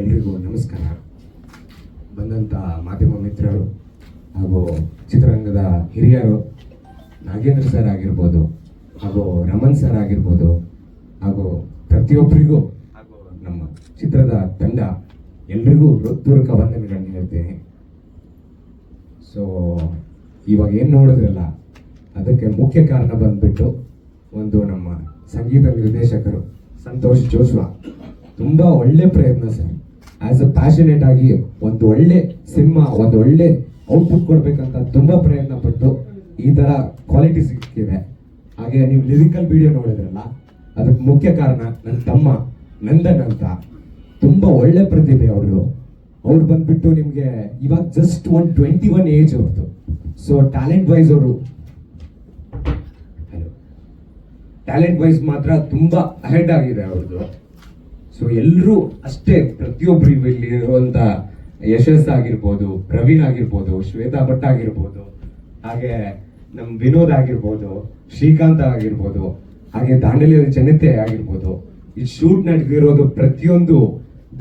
ಎಲ್ರಿಗೂ ನಮಸ್ಕಾರ. ಬಂದಂಥ ಮಾಧ್ಯಮ ಮಿತ್ರರು ಹಾಗೂ ಚಿತ್ರರಂಗದ ಹಿರಿಯರು, ನಾಗೇಂದ್ರ ಸರ್ ಆಗಿರ್ಬೋದು ಹಾಗೂ ರಮನ್ ಸರ್ ಆಗಿರ್ಬೋದು ಹಾಗೂ ಪ್ರತಿಯೊಬ್ಬರಿಗೂ ಹಾಗೂ ನಮ್ಮ ಚಿತ್ರದ ತಂಡ ಎಲ್ರಿಗೂ ಹೃತ್ಪೂರ್ವಕ ವಂದನೆಗಳನ್ನು ಹೇಳ್ತೇನೆ. ಸೊ ಇವಾಗ ಏನು ನೋಡಿದ್ರಲ್ಲ, ಅದಕ್ಕೆ ಮುಖ್ಯ ಕಾರಣ ಬಂದ್ಬಿಟ್ಟು ಒಂದು ನಮ್ಮ ಸಂಗೀತ ನಿರ್ದೇಶಕರು ಸಂತೋಷ್ ಜೋಶ್ವಾ. ತುಂಬಾ ಒಳ್ಳೆ ಪ್ರಯತ್ನ ಸರ್. ಆಸ್ ಅ ಪ್ಯಾಷನೇಟ್ ಆಗಿ ಒಂದು ಒಳ್ಳೆ ಸಿನಿಮಾ, ಒಂದು ಒಳ್ಳೆ ಔಟ್ಪುಟ್ ಕೊಡ್ಬೇಕಂತ ತುಂಬಾ ಪ್ರಯತ್ನ ಪಟ್ಟು ಈ ತರ ಕ್ವಾಲಿಟಿ ಸಿಕ್ಕಿದೆ. ಹಾಗೆ ನೀವು ಲಿರಿಕಲ್ ವಿಡಿಯೋ ನೋಡಿದ್ರಲ್ಲ, ಅದಕ್ಕೆ ಮುಖ್ಯ ಕಾರಣ ನನ್ನ ತಮ್ಮ ನಂದನ್ ಅಂತ. ತುಂಬಾ ಒಳ್ಳೆ ಪ್ರತಿಭೆ ಅವರು. ಅವ್ರು ಬಂದ್ಬಿಟ್ಟು ನಿಮ್ಗೆ ಇವಾಗ just one twenty one age ಅವ್ರದ್ದು ಸೊ ಟ್ಯಾಲೆಂಟ್ ವೈಸ್ ಅವರು ಟ್ಯಾಲೆಂಟ್ ವೈಸ್ ಮಾತ್ರ ತುಂಬಾ ಅಹೆಡ್ ಆಗಿದೆ ಅವ್ರದ್ದು ಸೊ ಎಲ್ಲರೂ ಅಷ್ಟೇ ಪ್ರತಿಯೊಬ್ಬರು ಇಲ್ಲಿ ಇರುವಂತ ಯಶಸ್ ಆಗಿರ್ಬೋದು ಪ್ರವೀಣ್ ಆಗಿರ್ಬೋದು ಶ್ವೇತಾ ಭಟ್ ಆಗಿರ್ಬೋದು, ಹಾಗೆ ನಮ್ ವಿನೋದ್ ಆಗಿರ್ಬೋದು, ಶ್ರೀಕಾಂತ್ ಆಗಿರ್ಬೋದು, ಹಾಗೆ ದಾಂಡೇಲಿ ಜನತೆ ಆಗಿರ್ಬೋದು, ಈ ಶೂಟ್ ನಡೆದಿರೋದು ಪ್ರತಿಯೊಂದು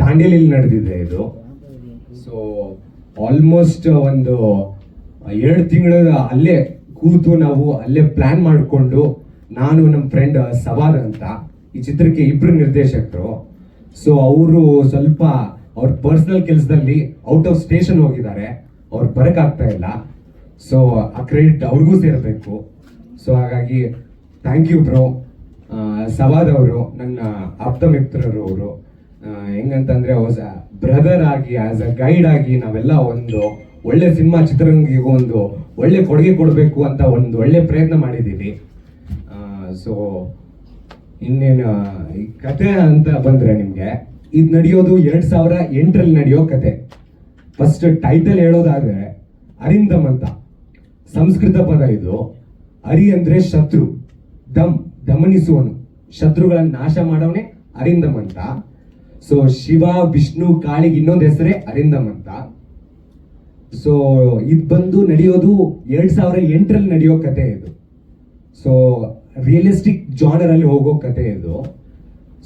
ದಾಂಡೇಲಿಯಲ್ಲಿ ನಡೆದಿದೆ ಇದು. ಸೊ ಆಲ್ಮೋಸ್ಟ್ ಒಂದು ಎರಡು ತಿಂಗಳ ಅಲ್ಲೇ ಕೂತು ನಾವು ಅಲ್ಲೇ ಪ್ಲಾನ್ ಮಾಡಿಕೊಂಡು ನಾನು ನಮ್ಮ ಫ್ರೆಂಡ್ ಸವಾದ್ ಅಂತ, ಈ ಚಿತ್ರಕ್ಕೆ ಇಬ್ರು ನಿರ್ದೇಶಕರು. ಸೊ ಅವರು ಸ್ವಲ್ಪ ಅವ್ರ ಪರ್ಸನಲ್ ಕೆಲಸದಲ್ಲಿ ಔಟ್ ಆಫ್ ಸ್ಟೇಷನ್ ಹೋಗಿದ್ದಾರೆ. ಅವ್ರು ಬರಕ್ ಆಗ್ತಾ ಇಲ್ಲ. ಸೊ ಆ ಕ್ರೆಡಿಟ್ ಅವ್ರಿಗೂ ಸೇರಬೇಕು. ಸೊ ಹಾಗಾಗಿ ಥ್ಯಾಂಕ್ ಯು ಬ್ರೋ ಸವಾದ್ ಅವರು, ನನ್ನ ಆಪ್ತ ಮಿತ್ರರು ಅವರು ಹೆಂಗಂತಂದ್ರೆ ಬ್ರದರ್ ಆಗಿ ಆಸ್ ಅ ಗೈಡ್ ಆಗಿ ನಾವೆಲ್ಲ ಒಂದು ಒಳ್ಳೆ ಸಿನಿಮಾ ಚಿತ್ರರಂಗಿಗೂ ಒಂದು ಒಳ್ಳೆ ಕೊಡುಗೆ ಕೊಡಬೇಕು ಅಂತ ಒಂದು ಒಳ್ಳೆ ಪ್ರಯತ್ನ ಮಾಡಿದ್ದೀವಿ. ಸೊ ಇನ್ನೇನು, ಈ ಕತೆ ಅಂತ ಬಂದ್ರೆ ನಿಮ್ಗೆ, ಇದು ನಡೆಯೋದು ಎರಡ್ ಸಾವಿರ ಎಂಟರಲ್ಲಿ ನಡೆಯೋ ಕತೆ. ಫಸ್ಟ್ ಟೈಟಲ್ ಹೇಳೋದಾದ್ರೆ ಅರಿಂದಮ್ ಅಂತ. ಸಂಸ್ಕೃತ ಪದ ಇದು. ಅರಿ ಅಂದ್ರೆ ಶತ್ರು. ದಮ್, ದಮನಿಸುವನು. ಶತ್ರುಗಳನ್ನ ನಾಶ ಮಾಡೋನೆ ಅರಿಂದಮ್ ಅಂತ. ಸೊ ಶಿವ, ವಿಷ್ಣು ಕಾಳಿಗೆ ಇನ್ನೊಂದು ಹೆಸರೇ ಅರಿಂದಮ್ ಅಂತ. ಸೊ ಇದು ಬಂದು ನಡೆಯೋದು ಎರಡ್ ಸಾವಿರ ಎಂಟರಲ್ಲಿ ನಡೆಯೋ ಕತೆ ಇದು. ಸೊ ರಿಯಲಿಸ್ಟಿಕ್ ಜಾನರ್ ಅಲ್ಲಿ ಹೋಗೋ ಕತೆ ಇದು.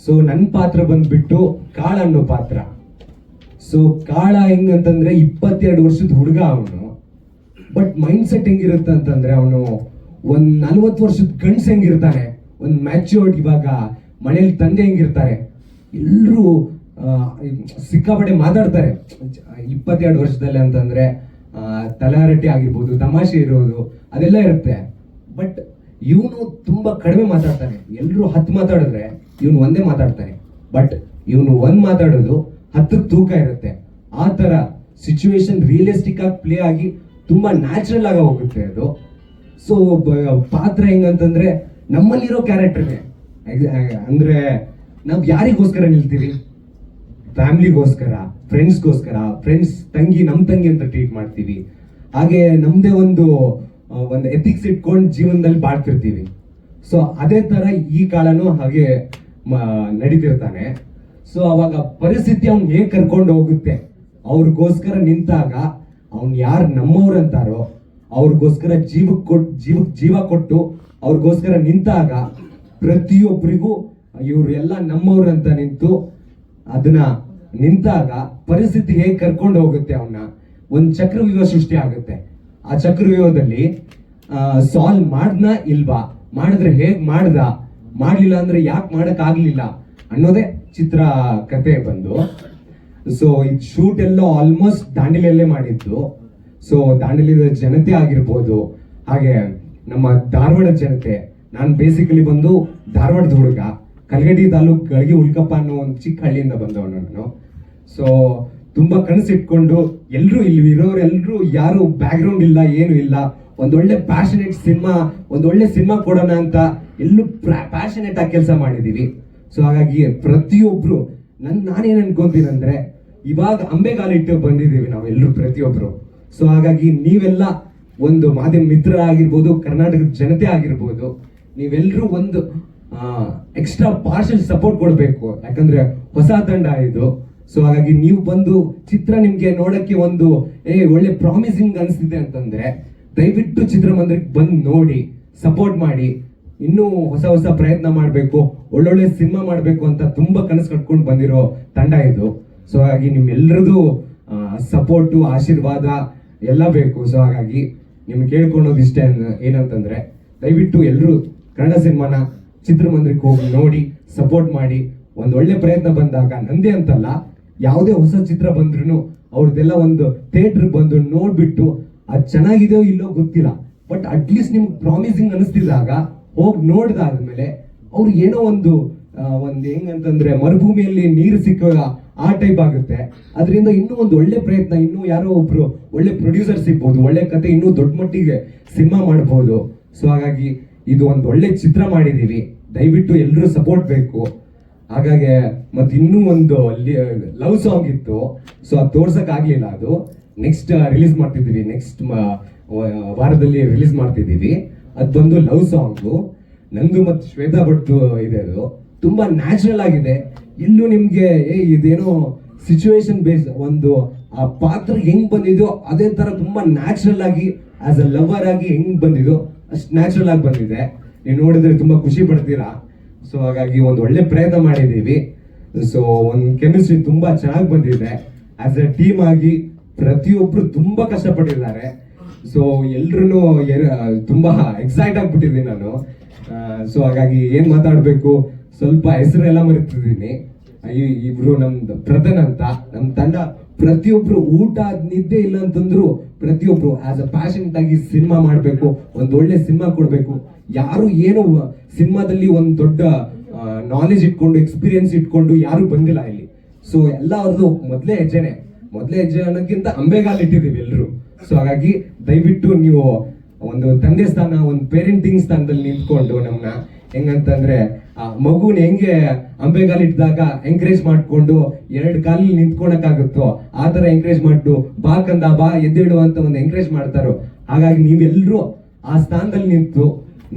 ಸೊ ನನ್ನ ಪಾತ್ರ ಬಂದ್ಬಿಟ್ಟು ಕಾಳ ಅನ್ನೋ ಪಾತ್ರ. ಸೊ ಕಾಳ ಹೆಂಗಂತಂದ್ರೆ ಇಪ್ಪತ್ತೆರಡು ವರ್ಷದ ಹುಡುಗ ಅವನು. ಬಟ್ ಮೈಂಡ್ ಸೆಟ್ ಹೆಂಗಿರುತ್ತೆ ಅಂತಂದ್ರೆ ಅವನು ಒಂದ್ ನಲ್ವತ್ತು ವರ್ಷದ ಗಂಡ್ಸ್ ಹೆಂಗಿರ್ತಾನೆ ಒಂದ್ ಮ್ಯಾಚ್ಯೂರ್ಡ್ ಇವಾಗ ಮನೇಲಿ ತಂದೆ ಹೆಂಗಿರ್ತಾರೆ. ಎಲ್ಲರೂ ಸಿಕ್ಕಾಪಟ್ಟೆ ಮಾತಾಡ್ತಾರೆ. ಇಪ್ಪತ್ತೆರಡು ವರ್ಷದಲ್ಲಿ ಅಂತಂದ್ರೆ ಆ, ತಲಹರಟೆ ಆಗಿರ್ಬೋದು ತಮಾಷೆ ಇರೋದು ಅದೆಲ್ಲ ಇರುತ್ತೆ. ಬಟ್ ಇವನು ತುಂಬಾ ಕಡಿಮೆ ಮಾತಾಡ್ತಾನೆ. ಎಲ್ಲರೂ ಹತ್ತು ಮಾತಾಡಿದ್ರೆ ಇವನು ಒಂದೇ ಮಾತಾಡ್ತಾನೆ. ಬಟ್ ಇವನು ಒಂದ್ ಮಾತಾಡೋದು ಹತ್ತು ತೂಕ ಇರುತ್ತೆ. ಆ ತರ ಸಿಚುವೇಶನ್ ರಿಯಲಿಸ್ಟಿಕ್ ಆಗಿ ಪ್ಲೇ ಆಗಿ ತುಂಬಾ ನ್ಯಾಚುರಲ್ ಆಗಿ ಹೋಗುತ್ತೆ ಅದು. ಸೊ ಪಾತ್ರ ಹೆಂಗಂತಂದ್ರೆ ನಮ್ಮಲ್ಲಿರೋ ಕ್ಯಾರೆಕ್ಟರ್ಗೆ ಅಂದ್ರೆ ನಾವ್ ಯಾರಿಗೋಸ್ಕರ ನಿಲ್ತೀವಿ ಫ್ಯಾಮಿಲಿಗೋಸ್ಕರ ಫ್ರೆಂಡ್ಸ್ಗೋಸ್ಕರ ಫ್ರೆಂಡ್ಸ್ ತಂಗಿ ನಮ್ಮ ತಂಗಿ ಅಂತ ಟ್ರೀಟ್ ಮಾಡ್ತೀವಿ. ಹಾಗೆ ನಮ್ದೇ ಒಂದು ಒಂದು ಎಥಿಕ್ಸ್ ಇಟ್ಕೊಂಡು ಜೀವನದಲ್ಲಿ ಬಾಳ್ತಿರ್ತೀವಿ. ಸೊ ಅದೇ ತರ ಈ ಕಾಲನು ಹಾಗೆ ನಡೀತಿರ್ತಾನೆ. ಸೊ ಅವಾಗ ಪರಿಸ್ಥಿತಿ ಅವ್ನ್ ಹೇಗೆ ಕರ್ಕೊಂಡು ಹೋಗುತ್ತೆ? ಅವ್ರಿಗೋಸ್ಕರ ನಿಂತಾಗ ಅವ್ನು ಯಾರು ನಮ್ಮವ್ರು ಅಂತಾರೋ, ಅವ್ರಿಗೋಸ್ಕರ ಜೀವಕ್ಕೆ ಕೊಟ್ಟು ಜೀವಕ್ಕೆ ಜೀವ ಕೊಟ್ಟು ಅವ್ರಿಗೋಸ್ಕರ ನಿಂತಾಗ ಪ್ರತಿಯೊಬ್ಬರಿಗೂ ಇವ್ರು ಎಲ್ಲ ನಮ್ಮವ್ರು ಅಂತ ನಿಂತು ಅದನ್ನ ನಿಂತಾಗ ಪರಿಸ್ಥಿತಿ ಹೇಗೆ ಕರ್ಕೊಂಡು ಹೋಗುತ್ತೆ ಅವನ್ನ ಒಂದು ಚಕ್ರವ್ಯೂಹ ಸೃಷ್ಟಿ ಆಗುತ್ತೆ. ಆ ಚಕ್ರವ್ಯೂಹದಲ್ಲಿ ಸಾಲ್ವ್ ಮಾಡ್ದ ಇಲ್ವಾ? ಮಾಡಿದ್ರೆ ಹೇಗ್ ಮಾಡ್ದ? ಮಾಡ್ಲಿಲ್ಲ ಅಂದ್ರೆ ಯಾಕೆ ಮಾಡಕ್ ಆಗ್ಲಿಲ್ಲ ಅನ್ನೋದೇ ಚಿತ್ರ ಕತೆ ಬಂದು. ಸೊ ಈ ಶೂಟ್ ಎಲ್ಲ ಆಲ್ಮೋಸ್ಟ್ ದಾಂಡೇಲಿಯಲ್ಲೇ ಮಾಡಿದ್ದು. ಸೊ ದಾಂಡೇಲಿಯದ ಜನತೆ ಆಗಿರ್ಬೋದು, ಹಾಗೆ ನಮ್ಮ ಧಾರವಾಡ ಜನತೆ, ನಾನು ಬೇಸಿಕಲಿ ಬಂದು ಧಾರವಾಡದ ಹುಡುಗ, ಕಲ್ಗಡಿ ತಾಲೂಕ್ ಗಳಿಗೆ ಉಲ್ಕಪ್ಪ ಅನ್ನೋ ಒಂದು ಚಿಕ್ಕ ಹಳ್ಳಿಯಿಂದ ಬಂದವನು ನಾನು. ಸೊ ತುಂಬಾ ಕನಸಿಟ್ಕೊಂಡು ಎಲ್ಲರೂ ಇಲ್ಲಿ ಇರೋರೆಲ್ಲರೂ ಯಾರು ಬ್ಯಾಕ್ಗ್ರೌಂಡ್ ಇಲ್ಲ, ಏನು ಇಲ್ಲ. ಒಂದೊಳ್ಳೆ ಪ್ಯಾಷನೇಟ್ ಸಿನಿಮಾ ಒಂದೊಳ್ಳೆ ಸಿನಿಮಾ ಕೊಡೋಣ ಅಂತ ಎಲ್ಲೂ ಪ್ಯಾಷನೇಟ್ ಆಗಿ ಕೆಲಸ ಮಾಡಿದೀವಿ. ಸೊ ಹಾಗಾಗಿ ಪ್ರತಿಯೊಬ್ರು, ನನ್, ನಾನೇನು ಅನ್ಕೊಂತೀನಂದ್ರೆ ಇವಾಗ ಅಂಬೆಗಾಲಿಟ್ಟು ಬಂದಿದ್ದೀವಿ ನಾವು ಎಲ್ಲರೂ ಪ್ರತಿಯೊಬ್ರು. ಸೊ ಹಾಗಾಗಿ ನೀವೆಲ್ಲ ಒಂದು ಮಾಧ್ಯಮ ಮಿತ್ರ ಆಗಿರ್ಬೋದು, ಕರ್ನಾಟಕದ ಜನತೆ ಆಗಿರ್ಬೋದು ನೀವೆಲ್ಲರೂ ಒಂದು ಎಕ್ಸ್ಟ್ರಾ ಪಾರ್ಷಲ್ ಸಪೋರ್ಟ್ ಕೊಡಬೇಕು. ಯಾಕಂದ್ರೆ ಹೊಸ ತಂಡ ಇದು. ಸೊ ಹಾಗಾಗಿ ನೀವು ಬಂದು ಚಿತ್ರ ನಿಮ್ಗೆ ನೋಡಕ್ಕೆ ಒಂದು, ಏ, ಒಳ್ಳೆ ಪ್ರಾಮಿಸಿಂಗ್ ಅನಿಸ್ತಿದೆ ಅಂತಂದ್ರೆ, ದಯವಿಟ್ಟು ಚಿತ್ರಮಂದಿರಕ್ಕೆ ಬಂದು ನೋಡಿ ಸಪೋರ್ಟ್ ಮಾಡಿ, ಇನ್ನೂ ಹೊಸ ಹೊಸ ಪ್ರಯತ್ನ ಮಾಡಬೇಕು, ಒಳ್ಳೊಳ್ಳೆ ಸಿನಿಮಾ ಮಾಡಬೇಕು ಅಂತ ತುಂಬಾ ಕನಸು ಕಟ್ಕೊಂಡು ಬಂದಿರೋ ತಂಡ ಇದು. ಸೊ ಹಾಗಾಗಿ ನಿಮ್ಮೆಲ್ಲರದು ಸಪೋರ್ಟು ಆಶೀರ್ವಾದ ಎಲ್ಲ ಬೇಕು. ಸೊ ಹಾಗಾಗಿ ನಿಮ್ಗೆ ಕೇಳ್ಕೊಳೋದು ಇಷ್ಟೇ ಏನಂತಂದ್ರೆ, ದಯವಿಟ್ಟು ಎಲ್ಲರೂ ಕನ್ನಡ ಸಿನಿಮಾನ ಚಿತ್ರಮಂದಿರಕ್ಕೆ ಹೋಗಿ ನೋಡಿ ಸಪೋರ್ಟ್ ಮಾಡಿ, ಒಂದು ಒಳ್ಳೆ ಪ್ರಯತ್ನ ಬಂದಾಗ ನಂದೇ ಅಂತಲ್ಲ ಯಾವುದೇ ಹೊಸ ಚಿತ್ರ ಬಂದ್ರೂ ಅವ್ರದ್ದೆಲ್ಲ ಒಂದು ಥಿಯೇಟರ್ ಬಂದು ನೋಡ್ಬಿಟ್ಟು ಅದು ಚೆನ್ನಾಗಿದೆಯೋ ಇಲ್ಲೋ ಗೊತ್ತಿಲ್ಲ. ಬಟ್ ಅಟ್ಲೀಸ್ಟ್ ನಿಮ್ಗೆ ಪ್ರಾಮಿಸಿಂಗ್ ಅನಿಸ್ತಿದ್ದಾಗ ಹೋಗಿ ನೋಡ್ದಾದ್ಮೇಲೆ ಅವ್ರು ಏನೋ ಒಂದು ಒಂದು ಹೆಂಗಂತಂದ್ರೆ ಮರುಭೂಮಿಯಲ್ಲಿ ನೀರು ಸಿಕ್ಕ ಆ ಟೈಪ್ ಆಗುತ್ತೆ. ಅದರಿಂದ ಇನ್ನೂ ಒಂದು ಒಳ್ಳೆ ಪ್ರಯತ್ನ, ಇನ್ನೂ ಯಾರೋ ಒಬ್ರು ಒಳ್ಳೆ ಪ್ರೊಡ್ಯೂಸರ್ ಸಿಗ್ಬೋದು, ಒಳ್ಳೆ ಕತೆ ಇನ್ನೂ ದೊಡ್ಡ ಮಟ್ಟಿಗೆ ಸಿನಿಮಾ ಮಾಡ್ಬೋದು. ಸೊ ಹಾಗಾಗಿ ಇದು ಒಂದು ಒಳ್ಳೆ ಚಿತ್ರ ಮಾಡಿದೀವಿ ದಯವಿಟ್ಟು ಎಲ್ಲರೂ ಸಪೋರ್ಟ್ ಬೇಕು. ಹಾಗಾಗಿ ಮತ್ತೆ ಇನ್ನೂ ಒಂದು ಲವ್ ಸಾಂಗ್ ಇತ್ತು. ಸೊ ಅದು ತೋರ್ಸಕ್ ಆಗ್ಲಿಲ್ಲ ಅದು ನೆಕ್ಸ್ಟ್ ರಿಲೀಸ್ ಮಾಡ್ತಿದ್ದೀವಿ. ನೆಕ್ಸ್ಟ್ ವಾರದಲ್ಲಿ ರಿಲೀಸ್ ಮಾಡ್ತಿದ್ದೀವಿ. ಅದು ಬಂದು ಲವ್ ಸಾಂಗ್ ನಂದು ಮತ್ತು ಶ್ವೇತಾ ಭಟ್ ಇದೆ ಅದು. ತುಂಬಾ ನ್ಯಾಚುರಲ್ ಆಗಿದೆ. ಇಲ್ಲೂ ನಿಮ್ಗೆ, ಏ, ಇದೇನೋ ಸಿಚುವೇಶನ್ ಬೇಸ್ ಒಂದು, ಆ ಪಾತ್ರ ಹೆಂಗ್ ಬಂದಿದೆಯೋ ಅದೇ ತರ ತುಂಬಾ ನ್ಯಾಚುರಲ್ ಆಗಿ ಆಸ್ ಅ ಲವರ್ ಆಗಿ ಹೆಂಗ್ ಬಂದಿದೋ ಅಷ್ಟು ನ್ಯಾಚುರಲ್ ಆಗಿ ಬಂದಿದೆ. ನೀವು ನೋಡಿದ್ರೆ ತುಂಬಾ ಖುಷಿ ಪಡ್ತೀರಾ? ಸೊ ಹಾಗಾಗಿ ಒಂದು ಒಳ್ಳೆ ಪ್ರಯತ್ನ ಮಾಡಿದೀವಿ ಸೊ ಒಂದು ಕೆಮಿಸ್ಟ್ರಿ ತುಂಬಾ ಚೆನ್ನಾಗಿ ಬಂದಿದೆ. ಆಸ್ ಎ ಟೀಮ್ ಆಗಿ ಪ್ರತಿಯೊಬ್ರು ತುಂಬಾ ಕಷ್ಟಪಟ್ಟಿದ್ದಾರೆ. ಸೊ ಎಲ್ರು ತುಂಬಾ ಎಕ್ಸೈಟ್ ಆಗ್ಬಿಟ್ಟಿದ್ದೀನಿ ನಾನು. ಸೊ ಹಾಗಾಗಿ ಏನ್ ಮಾತಾಡ್ಬೇಕು? ಸ್ವಲ್ಪ ಹೆಸರೆಲ್ಲ ಮರಿತಿದ್ದೀನಿ. ಇಬ್ರು ನಮ್ದು ಪ್ರಧನ್ ಅಂತ, ನಮ್ ತಂಡ. ಪ್ರತಿಯೊಬ್ರು ಊಟ ನಿದ್ದೆ ಇಲ್ಲ ಅಂತಂದ್ರು ಪ್ರತಿಯೊಬ್ರು ಆಸ್ ಅ ಪ್ಯಾಷನೆಟ್ ಆಗಿ ಸಿನಿಮಾ ಮಾಡಬೇಕು, ಒಂದ್ ಒಳ್ಳೆ ಸಿನಿಮಾ ಕೊಡಬೇಕು. ಯಾರು ಏನು ಸಿನಿಮಾದಲ್ಲಿ ಒಂದು ದೊಡ್ಡ ನಾಲೆಜ್ ಇಟ್ಕೊಂಡು ಎಕ್ಸ್ಪೀರಿಯನ್ಸ್ ಇಟ್ಕೊಂಡು ಯಾರು ಬಂದಿಲ್ಲ ಇಲ್ಲಿ. ಸೊ ಎಲ್ಲ ಅವ್ರದ್ದು ಮೊದ್ಲೇ ಹೆಜ್ಜೆನೆ. ಮೊದ್ಲೇ ಹೆಜ್ಜೆ ಅನ್ನೋಕ್ಕಿಂತ ಅಂಬೆಗಾಲ್ ಇಟ್ಟಿದ್ದೀವಿ ಎಲ್ರು. ಸೊ ಹಾಗಾಗಿ ದಯವಿಟ್ಟು ನೀವು ಒಂದು ತಂದೆ ಸ್ಥಾನ, ಒಂದು ಪೇರೆಂಟಿಂಗ್ ಸ್ಥಾನದಲ್ಲಿ ನಿಂತ್ಕೊಂಡು ನಮ್ಮನ್ನ ಹೆಂಗಂತಂದ್ರೆ, ಆ ಮಗುನ ಹೆಂಗೆ ಅಂಬೆಗಾಲ್ ಇಟ್ಟಾಗ ಎಂಕರೇಜ್ ಮಾಡ್ಕೊಂಡು ಎರಡು ಕಾಲಲ್ಲಿ ನಿಂತ್ಕೊಳಕ್ಕಾಗುತ್ತೋ, ಆ ಥರ ಎಂಕರೇಜ್ ಬಾ ಕಂದ, ಬಾ ಎದ್ದೇಳು ಅಂತ ಒಂದು ಎಂಕರೇಜ್ ಮಾಡ್ತಾರೋ, ಹಾಗಾಗಿ ನೀವೆಲ್ಲರೂ ಆ ಸ್ಥಾನದಲ್ಲಿ ನಿಂತು,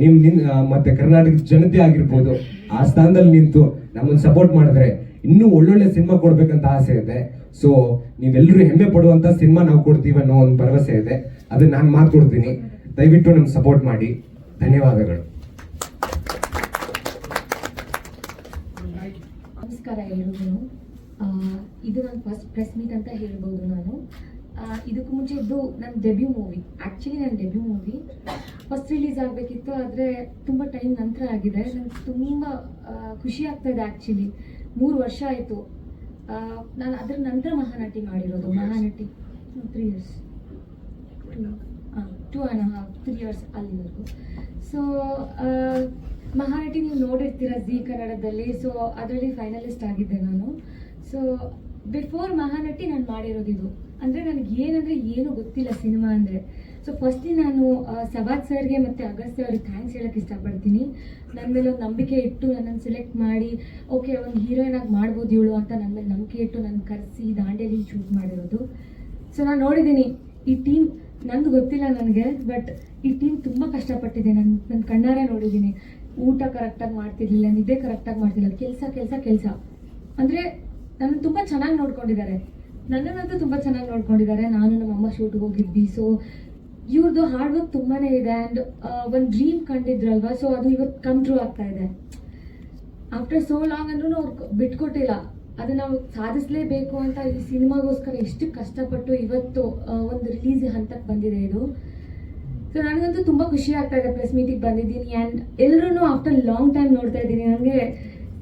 ನಿಮ್, ನಿನ್ ಮತ್ತೆ ಕರ್ನಾಟಕದ ಜನತೆ ಆಗಿರ್ಬೋದು, ಆ ಸ್ಥಾನದಲ್ಲಿ ನಿಂತು ನಮ್ಮನ್ನ ಸಪೋರ್ಟ್ ಮಾಡಿದ್ರೆ ಇನ್ನೂ ಒಳ್ಳೊಳ್ಳೆ ಸಿನಿಮಾ ಕೊಡ್ಬೇಕಂತ ಆಸೆ ಇದೆ. ಸೊ ನೀವೆಲ್ಲರೂ ಹೆಮ್ಮೆ ಪಡುವಂತ ಸಿನಿಮಾ ನಾವು ಕೊಡ್ತೀವಿ ಅನ್ನೋ ಒಂದು ಭರವಸೆ ಇದೆ. ಅದನ್ನ ನಾನು ಮಾತು ಕೊಡ್ತೀನಿ ದಯವಿಟ್ಟು ನಮ್ಗೆ ಸಪೋರ್ಟ್ ಮಾಡಿ. ಧನ್ಯವಾದಗಳು. ನಮಸ್ಕಾರ ಎಲ್ರಿಗೂ. ಇದು ನನ್ನ ಫಸ್ಟ್ ಪ್ರೆಸ್ ಮೀಟ್ ಅಂತ ಹೇಳ್ಬೋದು ನಾನು. ಇದಕ್ಕೆ ಮುಂಚೆ ಇದು ನನ್ನ ಡೆಬ್ಯೂ ಮೂವಿ ಆ್ಯಕ್ಚುಲಿ ನನ್ನ ಡೆಬ್ಯೂ ಮೂವಿ ಫಸ್ಟ್ ರಿಲೀಸ್ ಆಗಬೇಕಿತ್ತು ಆದರೆ ತುಂಬ ಟೈಮ್ ನಂತರ ಆಗಿದೆ. ನಂಗೆ ತುಂಬ ಖುಷಿ ಆಗ್ತಾ ಇದೆ ಆ್ಯಕ್ಚುಲಿ ಮೂರು ವರ್ಷ ಆಯಿತು. ನಾನು ಅದ್ರ ನಂತರ ಮಹಾನಟಿ ಮಾಡಿರೋದು. Mahanati three years two and half three years ಅಲ್ಲಿವರೆಗೂ ಸೊ ಮಹಾನಟಿ ನೀವು ನೋಡಿರ್ತೀರ ಜಿ ಕನ್ನಡದಲ್ಲಿ. ಸೊ ಅದರಲ್ಲಿ ಫೈನಲಿಸ್ಟ್ ಆಗಿದ್ದೆ ನಾನು. ಸೊ ಬಿಫೋರ್ ಮಹಾನಟಿ ನಾನು ಮಾಡಿರೋದು ಇದು. ಅಂದರೆ ನನಗೆ ಏನಂದರೆ ಏನು ಗೊತ್ತಿಲ್ಲ ಸಿನಿಮಾ ಅಂದರೆ. ಸೊ ಫಸ್ಟ್ಲಿ ನಾನು ಸವಾದ್ ಸರ್ಗೆ ಮತ್ತು ಅಗಸ್ತ್ಯ ಅವ್ರಿಗೆ ಥ್ಯಾಂಕ್ಸ್ ಹೇಳಕ್ಕೆ ಇಷ್ಟಪಡ್ತೀನಿ. ನನ್ನ ಮೇಲೆ ಒಂದು ನಂಬಿಕೆ ಇಟ್ಟು ನನ್ನನ್ನು ಸೆಲೆಕ್ಟ್ ಮಾಡಿ ಓಕೆ ಒಂದು ಹೀರೋಯಿನ್ ಆಗಿ ಮಾಡ್ಬೋದು ಇವಳು ಅಂತ ನನ್ನ ಮೇಲೆ ನಂಬಿಕೆ ಇಟ್ಟು ನನ್ನ ಕರೆಸಿ, ದಾಂಡೇಲಿ ಶೂಟ್ ಮಾಡಿರೋದು. ಸೊ ನಾನು ನೋಡಿದ್ದೀನಿ ಈ ಟೀಮ್ ನಂದು ಗೊತ್ತಿಲ್ಲ ನನಗೆ ಬಟ್ ಈ ಟೀಮ್ ತುಂಬ ಕಷ್ಟಪಟ್ಟಿದೆ. ನನ್ನ ನನ್ನ ಕಣ್ಣಾರೆ ನೋಡಿದ್ದೀನಿ. ಊಟ ಕರೆಕ್ಟಾಗಿ ಮಾಡ್ತಿರ್ಲಿಲ್ಲ, ನಿದ್ದೆ ಕರೆಕ್ಟಾಗಿ ಮಾಡ್ತಿಲ್ಲ ಕೆಲಸ ಕೆಲಸ ಕೆಲಸ. ಅಂದರೆ ನನ್ನ ತುಂಬ ಚೆನ್ನಾಗಿ ನೋಡ್ಕೊಂಡಿದ್ದಾರೆ. ನನ್ನನ್ನಂತೂ ತುಂಬ ಚೆನ್ನಾಗಿ ನೋಡ್ಕೊಂಡಿದ್ದಾರೆ. ನಾನು ನಮ್ಮ ಅಮ್ಮ ಶೂಟ್ಗೆ ಹೋಗಿದ್ವಿ. ಸೊ ಇವ್ರದ್ದು ಹಾರ್ಡ್ ವರ್ಕ್ ತುಂಬಾ ಇದೆ ಆ್ಯಂಡ್ ಒಂದು ಡ್ರೀಮ್ ಕಂಡಿದ್ರಲ್ವಾ? ಸೊ ಅದು ಇವತ್ತು ಕಮ್ ಟ್ರೂ ಆಗ್ತಾ ಇದೆ. ಆಫ್ಟರ್ ಸೋ ಲಾಂಗ್ ಅಂದ್ರೂ ಅವ್ರು ಬಿಟ್ಕೊಟ್ಟಿಲ್ಲ. ಅದು ನಾವು ಸಾಧಿಸಲೇಬೇಕು ಅಂತ ಈ ಸಿನಿಮಾಗೋಸ್ಕರ ಎಷ್ಟು ಕಷ್ಟಪಟ್ಟು ಇವತ್ತು ಒಂದು ರಿಲೀಸ್ ಹಂತಕ್ಕೆ ಬಂದಿದೆ ಇದು. ಸೊ ನನಗಂತೂ ತುಂಬ ಖುಷಿ ಆಗ್ತಾ ಇದೆ ಪ್ರೆಸ್ ಮೀಟಿಗೆ ಬಂದಿದ್ದೀನಿ ಆ್ಯಂಡ್ ಎಲ್ಲರೂ ಆಫ್ಟರ್ ಲಾಂಗ್ ಟೈಮ್ ನೋಡ್ತಾ ಇದ್ದೀನಿ. ನನಗೆ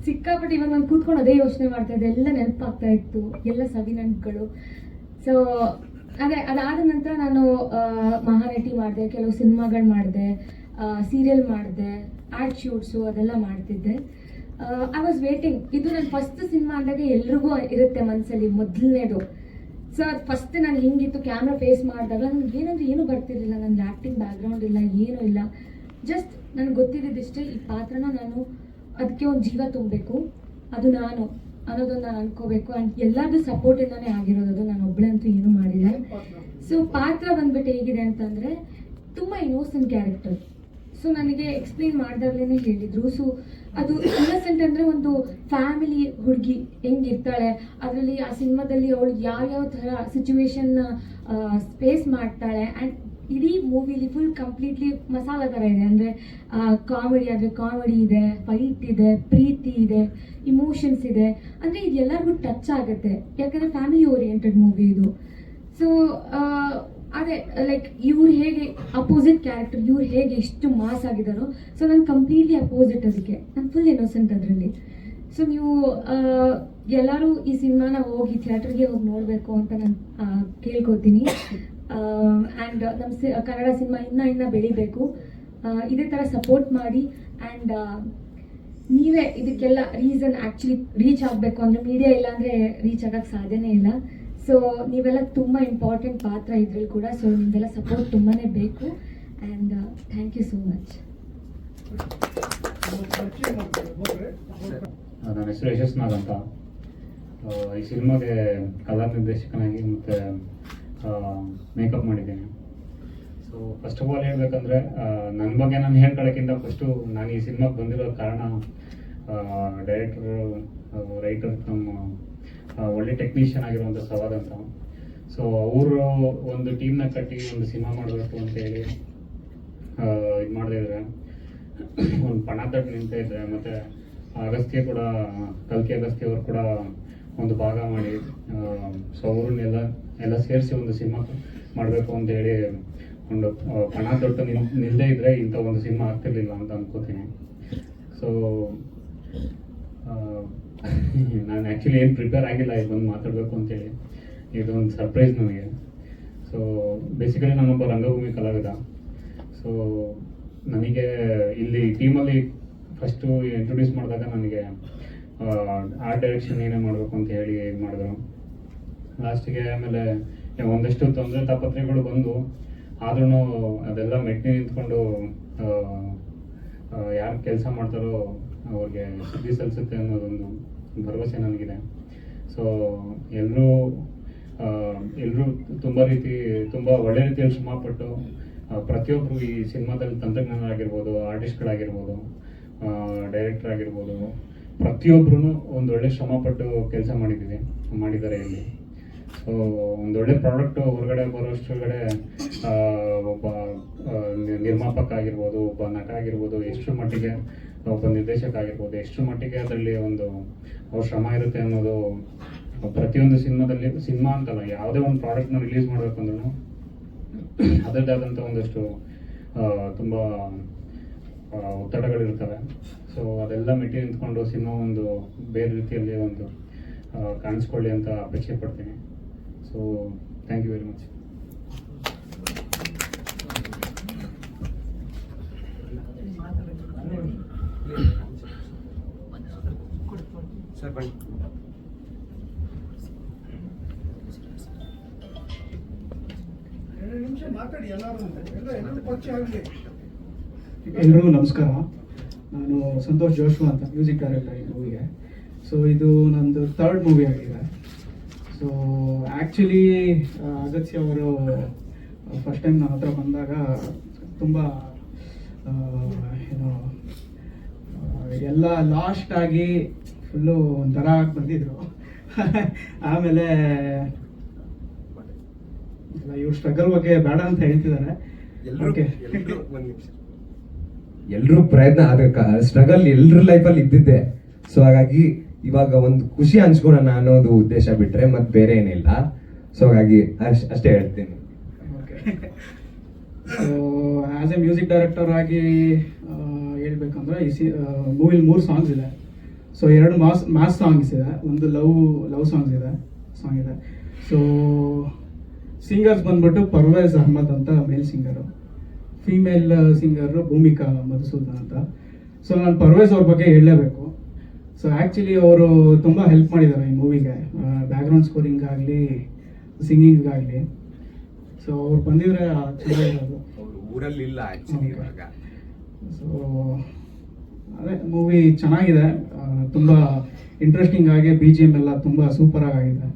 ಸಿಕ್ಕಾಪಟ್ಟೆ ಇವಾಗ ನಾನು ಕೂತ್ಕೊಂಡು ಅದೇ ಯೋಚನೆ ಮಾಡ್ತಾ ಇದ್ದೆ. ಎಲ್ಲ ನೆನಪಾಗ್ತಾ ಇತ್ತು. ಎಲ್ಲ ಸವಿ ನೆನಪುಗಳು ಸೊ ಅದೇ, ಅದಾದ ನಂತರ ನಾನು ಮಹಾನಟಿ ಮಾಡಿದೆ, ಕೆಲವು ಸಿನಿಮಾಗಳು ಮಾಡಿದೆ ಸೀರಿಯಲ್ ಮಾಡಿದೆ ಆ್ಯಡ್ ಶೂಟ್ಸು ಅದೆಲ್ಲ ಮಾಡ್ತಿದ್ದೆ. ಐ ವಾಸ್ ವೇಟಿಂಗ್ ಇದು ನನ್ನ ಫಸ್ಟ್ ಸಿನಿಮಾ ಅಂದಾಗ ಎಲ್ರಿಗೂ ಇರುತ್ತೆ ಮನಸ್ಸಲ್ಲಿ ಮೊದಲನೇದು. ಸೊ ಅದು ಫಸ್ಟ್ ನಾನು ಹಿಂಗಿತ್ತು ಕ್ಯಾಮ್ರಾ ಫೇಸ್ ಮಾಡಿದಾಗ ನನಗೆ ಏನಂದ್ರೆ ಏನೂ ಬರ್ತಿರ್ಲಿಲ್ಲ. ನನಗೆ ಆ್ಯಕ್ಟಿಂಗ್ ಬ್ಯಾಕ್ಗ್ರೌಂಡ್ ಇಲ್ಲ ಏನೂ ಇಲ್ಲ. ಜಸ್ಟ್ ನನಗೆ ಇಷ್ಟೇ ಈ ಪಾತ್ರನ ನಾನು ಅದಕ್ಕೆ ಒಂದು ಜೀವ ತುಂಬಬೇಕು. ಅದು ನಾನು ಅನ್ನೋದನ್ನ ನಾನು ಅನ್ಕೋಬೇಕು. ಆ್ಯಂಡ್ ಎಲ್ಲರದ್ದು ಸಪೋರ್ಟಿಂದಾನೇ ಆಗಿರೋದು ನಾನು ಒಬ್ಬಳಂತೂ ಏನೂ ಮಾಡಿಲ್ಲ. ಸೊ ಪಾತ್ರ ಬಂದ್ಬಿಟ್ಟು ಹೇಗಿದೆ ಅಂತಂದರೆ ತುಂಬ ಇನ್ನೋಸೆಂಟ್ ಕ್ಯಾರೆಕ್ಟರ್ ಸೊ ನನಗೆ ಎಕ್ಸ್ಪ್ಲೇನ್ ಮಾಡಿದಾಗಲೇ ಹೇಳಿದ್ರು. ಸೊ ಅದು ಇನ್ನಸೆಂಟ್ ಅಂದರೆ ಒಂದು ಫ್ಯಾಮಿಲಿ ಹುಡುಗಿ ಹೆಂಗಿರ್ತಾಳೆ, ಅದರಲ್ಲಿ ಆ ಸಿನಿಮಾದಲ್ಲಿ ಅವಳು ಯಾವ್ಯಾವ ಥರ ಸಿಚುವೇಶನ್ನ ಫೇಸ್ ಮಾಡ್ತಾಳೆ ಆ್ಯಂಡ್ ಇಡೀ ಮೂವಿಲಿ ಫುಲ್ ಕಂಪ್ಲೀಟ್ಲಿ ಮಸಾಲ ಥರ ಇದೆ. ಅಂದರೆ ಕಾಮಿಡಿ ಆದರೆ ಕಾಮಿಡಿ ಇದೆ ಫೈಟ್ ಇದೆ, ಪ್ರೀತಿ ಇದೆ ಇಮೋಷನ್ಸ್ ಇದೆ. ಅಂದರೆ ಇದು ಎಲ್ಲರಿಗೂ ಟಚ್ ಆಗುತ್ತೆ. ಯಾಕಂದರೆ ಫ್ಯಾಮಿಲಿ ಓರಿಯೆಂಟೆಡ್ ಮೂವಿ ಇದು ಸೊ ಅದೇ ಲೈಕ್ ಇವ್ರು ಹೇಗೆ ಅಪೋಸಿಟ್ ಕ್ಯಾರೆಕ್ಟರ್ ಇವ್ರು ಹೇಗೆ ಎಷ್ಟು ಮಾಸ್ ಆಗಿದ್ದಾರೋ ಸೊ ನಾನು ಕಂಪ್ಲೀಟ್ಲಿ ಅಪೋಸಿಟ್ ಅದಕ್ಕೆ ನಾನು ಫುಲ್ ಇನ್ನೋಸೆಂಟ್ ಅದರಲ್ಲಿ. ಸೊ ನೀವು ಎಲ್ಲರೂ ಈ ಸಿನಿಮಾನ ಹೋಗಿ ಥಿಯೇಟರ್ಗೆ ಹೋಗಿ ನೋಡಬೇಕು ಅಂತ ನಾನು ಕೇಳ್ಕೊತೀನಿ. ಆ್ಯಂಡ್ ನಮ್ಮ ಸಿ, ಕನ್ನಡ ಸಿನಿಮಾ ಇನ್ನೂ ಇನ್ನೂ ಬೆಳಿಬೇಕು. ಇದೇ ಥರ ಸಪೋರ್ಟ್ ಮಾಡಿ ಆ್ಯಂಡ್ ನೀವೇ ಇದಕ್ಕೆಲ್ಲ ರೀಸನ್ ಆ್ಯಕ್ಚುಲಿ ರೀಚ್ ಆಗಬೇಕು. ಅಂದರೆ ಮೀಡಿಯಾ ಇಲ್ಲ ಅಂದರೆ ರೀಚ್ ಆಗೋಕ್ಕೆ ಸಾಧ್ಯನೇ ಇಲ್ಲ. ಸೊ ನೀವೆಲ್ಲ ತುಂಬ ಇಂಪಾರ್ಟೆಂಟ್ ಪಾತ್ರ ಇದ್ರಲ್ಲಿ ಕೂಡ ಸೊ ನಿಮ್ದೆಲ್ಲ ಸಪೋರ್ಟ್ ತುಂಬಾ ಬೇಕು. And thank you so much ನನ್ನ ಹೆಸರು ಯಶಸ್ನಾಗ್ ಅಂತ. ಈ ಸಿನಿಮಾಗೆ ಕಲಾ ನಿರ್ದೇಶಕನಾಗಿ ಮತ್ತು ಮೇಕಪ್ ಮಾಡಿದ್ದೇನೆ. ಸೊ ಫಸ್ಟ್ ಆಫ್ ಆಲ್ ಹೇಳ್ಬೇಕಂದ್ರೆ ನನ್ನ ಬಗ್ಗೆ ನಾನು ಹೇಳ್ಕೊಳ್ಳೋಕ್ಕಿಂತ ಫಸ್ಟು ನಾನು ಈ ಸಿನಿಮಾಗೆ ಬಂದಿರೋ ಕಾರಣ ಡೈರೆಕ್ಟರ್ ರೈಟರ್ ನಮ್ಮ ಒಳ್ಳೆ ಟೆಕ್ನಿಷಿಯನ್ ಆಗಿರುವಂಥ ಸವಾದ್ ಅಂತ. ಸೊ ಅವರು ಒಂದು ಟೀಮ್ನ ಕಟ್ಟಿ ಒಂದು ಸಿನಿಮಾ ಮಾಡಬೇಕು ಅಂತ ಹೇಳಿ ಇದು ಮಾಡದೇ ಇದ್ರೆ. ಒಂದು ಪಣ ತಟ್ಟು ನಿಂತ ಇದ್ರೆ, ಮತ್ತು ಅಗಸ್ತ್ಯ ಕೂಡ, ಕಲ್ಕಿ ಅಗಸ್ತ್ಯ ಅವರು ಕೂಡ ಒಂದು ಭಾಗ ಮಾಡಿ ಸೊ ಅವ್ರನ್ನೆಲ್ಲ, ಎಲ್ಲ ಸೇರಿಸಿ ಒಂದು ಸಿನಿಮಾ ಮಾಡಬೇಕು ಅಂತ ಹೇಳಿ ಒಂದು ಪಣ ತೊಟ್ಟು ನಿಲ್ ನಿಲ್ಲದೇ ಇದ್ರೆ ಇಂಥ ಒಂದು ಸಿನಿಮಾ ಆಗ್ತಿರ್ಲಿಲ್ಲ ಅಂತ ಅನ್ಕೋತೀನಿ. ಸೊ ನಾನು ಆ್ಯಕ್ಚುಲಿ ಏನು ಪ್ರಿಪೇರ್ ಆಗಿಲ್ಲ ಇದು ಬಂದು ಮಾತಾಡಬೇಕು ಅಂತೇಳಿ. ಇದೊಂದು ಸರ್ಪ್ರೈಸ್ ನನಗೆ ಸೊ ಬೇಸಿಕಲಿ ನಾನೊಬ್ಬ ರಂಗಭೂಮಿ ಕಲಾವಿದ. ಸೊ ನನಗೆ ಇಲ್ಲಿ ಟೀಮಲ್ಲಿ ಫಸ್ಟು ಇಂಟ್ರೊಡ್ಯೂಸ್ ಮಾಡಿದಾಗ ನನಗೆ ಆರ್ಟ್ ಡೈರೆಕ್ಷನ್ ಏನೇ ಮಾಡಬೇಕು ಅಂತ ಹೇಳಿ ಇದು ಮಾಡಿದ್ರು. ಲಾಸ್ಟಿಗೆ ಆಮೇಲೆ, ಒಂದಷ್ಟು ತೊಂದರೆ ತಾಪತ್ರೆಗಳು ಬಂದು ಆದ್ರೂ ಅದೆಲ್ಲ ಮೆಟ್ಟಿ ನಿಂತ್ಕೊಂಡು ಯಾರು ಕೆಲಸ ಮಾಡ್ತಾರೋ ಅವ್ರಿಗೆ ಸುದ್ದಿ ಸಲ್ಲಿಸುತ್ತೆ ಅನ್ನೋದೊಂದು ಭರವಸೆ ನನಗಿದೆ ಸೊ ಎಲ್ಲರೂ ಎಲ್ಲರೂ ತುಂಬ ರೀತಿ ತುಂಬ ಒಳ್ಳೆ ರೀತಿಯಲ್ಲಿ ಶ್ರಮಪಟ್ಟು ಪಟ್ಟು ಪ್ರತಿಯೊಬ್ಬರು ಈ ಸಿನಿಮಾದಲ್ಲಿ ತಂತ್ರಜ್ಞಾನರಾಗಿರ್ಬೋದು ಆರ್ಟಿಸ್ಟ್ಗಳಾಗಿರ್ಬೋದು ಡೈರೆಕ್ಟರ್ ಆಗಿರ್ಬೋದು ಪ್ರತಿಯೊಬ್ಬರೂ ಒಂದು ಒಳ್ಳೆ ಶ್ರಮಪಟ್ಟು ಕೆಲಸ ಮಾಡಿದ್ದೀವಿ ಮಾಡಿದ್ದಾರೆ ಇಲ್ಲಿ. ಸೊ ಒಂದೊಳ್ಳೆ ಪ್ರಾಡಕ್ಟು ಹೊರಗಡೆ ಬರೋಷ್ಟೊಳಗಡೆ ಆ, ಒಬ್ಬ ನಿರ್ಮಾಪಕ ಆಗಿರ್ಬೋದು ಒಬ್ಬ ನಟ ಆಗಿರ್ಬೋದು ಎಷ್ಟು ಮಟ್ಟಿಗೆ ಒಬ್ಬ ನಿರ್ದೇಶಕ ಆಗಿರ್ಬೋದು ಎಷ್ಟು ಮಟ್ಟಿಗೆ ಅದರಲ್ಲಿ ಒಂದು ಅವ್ರ ಶ್ರಮ ಇರುತ್ತೆ ಅನ್ನೋದು ಪ್ರತಿಯೊಂದು ಸಿನಿಮಾದಲ್ಲಿ, ಸಿನಿಮಾ ಅಂತಲ್ಲ, ಯಾವುದೇ ಒಂದು ಪ್ರಾಡಕ್ಟ್ನ ರಿಲೀಸ್ ಮಾಡಬೇಕಂದ್ರೂ ಅದರದ್ದೇ ಆದಂಥ ಒಂದಷ್ಟು ತುಂಬ ಒತ್ತಡಗಳಿರ್ತವೆ. ಸೊ ಅದೆಲ್ಲ ಮೆಟ್ಟಿ ನಿಂತ್ಕೊಂಡು ಸಿನಿಮಾ ಒಂದು ಬೇರೆ ರೀತಿಯಲ್ಲಿ ಒಂದು ಕಾಣಿಸ್ಕೊಳ್ಳಿ ಅಂತ ಅಪೇಕ್ಷೆ ಪಡ್ತೀನಿ. So thank you very much sir ಬನ್ನಿ ಎರಡು ನಿಮಿಷ ಮಾತಾಡಿ ಎಲ್ಲರೂ ಎಲ್ಲ ಎಲ್ಲರೂ ಪರಿಚಯ ಆಗಲಿ ಎಲ್ರಿಗೂ ನಮಸ್ಕಾರ. ನಾನು ಸಂತೋಷ್ ಜೋಶ್ವಾ ಅಂತ ಮ್ಯೂಸಿಕ್ ಡೈರೆಕ್ಟರ್ ಈ ಮೂವಿಗೆ ಸೊ ಇದು ನಂದು ಥರ್ಡ್ ಮೂವಿ ಆಗಿದೆ. ಸೊ ಆ್ಯಕ್ಚುಲಿ ಅಗತ್ಯ ಅವರು ಫಸ್ಟ್ ಟೈಮ್ ನನ್ನ ಹತ್ರ ಬಂದಾಗ ತುಂಬ ಏನು ಎಲ್ಲ ಲಾಸ್ಟ್ ಆಗಿ ಫುಲ್ಲು ಒಂಥರ ಆಗಿ ಬಂದಿದ್ರು ಆಮೇಲೆ ಇವ್ರ ಸ್ಟ್ರಗಲ್ ಬಗ್ಗೆ ಬೇಡ ಅಂತ ಹೇಳ್ತಿದ್ದಾರೆ. ಎಲ್ಲರೂ ಒಂದು ನಿಮಿಷ. ಎಲ್ಲರೂ ಪ್ರಯತ್ನ ಆದ್ರೆ ಸ್ಟ್ರಗಲ್ ಎಲ್ಲರ ಲೈಫಲ್ಲಿ ಇದ್ದಿದ್ದೆ. ಸೊ ಹಾಗಾಗಿ ಇವಾಗ ಒಂದು ಖುಷಿ ಹಂಚ್ಕೊಳೋಣ ಅನ್ನೋದು ಉದ್ದೇಶ ಬಿಟ್ರೆ ಮತ್ತೆ ಬೇರೆ ಏನಿಲ್ಲ. ಸೊ ಹಾಗಾಗಿ ಅಷ್ಟ್- ಅಷ್ಟೇ ಹೇಳ್ತೀನಿ. So as a music director ಆಗಿ ಹೇಳ್ಬೇಕಂದ್ರೆ ಈ ಸಿ ಮೂವಿಲಿ ಮೂರು ಸಾಂಗ್ಸ್ ಇದೆ. ಸೊ ಎರಡು ಮಾಸ್ ಮಾಸ್ ಸಾಂಗ್ಸ್ ಇದೆ. ಒಂದು ಲವ್ ಲವ್ ಸಾಂಗ್ಸ್ ಇದೆ ಸಾಂಗ್ ಇದೆ. ಸೊ ಸಿಂಗರ್ಸ್ ಬಂದ್ಬಿಟ್ಟು ಪರ್ವೇಜ್ ಅಹ್ಮದ್ ಅಂತ male singer female singer Bhoomika Madhusudan ಅಂತ. ಸೊ ನಾನು ಪರ್ವೇಜ್ ಅವ್ರ ಬಗ್ಗೆ ಹೇಳಲೇಬೇಕು. ಸೊ ಆ್ಯಕ್ಚುಲಿ ಅವರು ತುಂಬ ಹೆಲ್ಪ್ ಮಾಡಿದ್ದಾರೆ ಈ ಮೂವಿಗೆ ಬ್ಯಾಕ್ಗ್ರೌಂಡ್ ಸ್ಕೋರಿಂಗ್ ಆಗಲಿ ಸಿಂಗಿಂಗ್ ಆಗಲಿ ಸೊ ಅವ್ರು ಬಂದಿದ್ರೆ ಊರಲ್ಲಿ ಇಲ್ಲ ಆ್ಯಕ್ಚುಲಿ ಇವಾಗ. ಸೊ ಅದೇ ಮೂವಿ ಚೆನ್ನಾಗಿದೆ. ತುಂಬ ಇಂಟ್ರೆಸ್ಟಿಂಗ್ ಆಗಿ ಬಿ ಜಿ ಎಂ ಎಲ್ಲ ತುಂಬ ಸೂಪರ್ ಆಗಿದೆ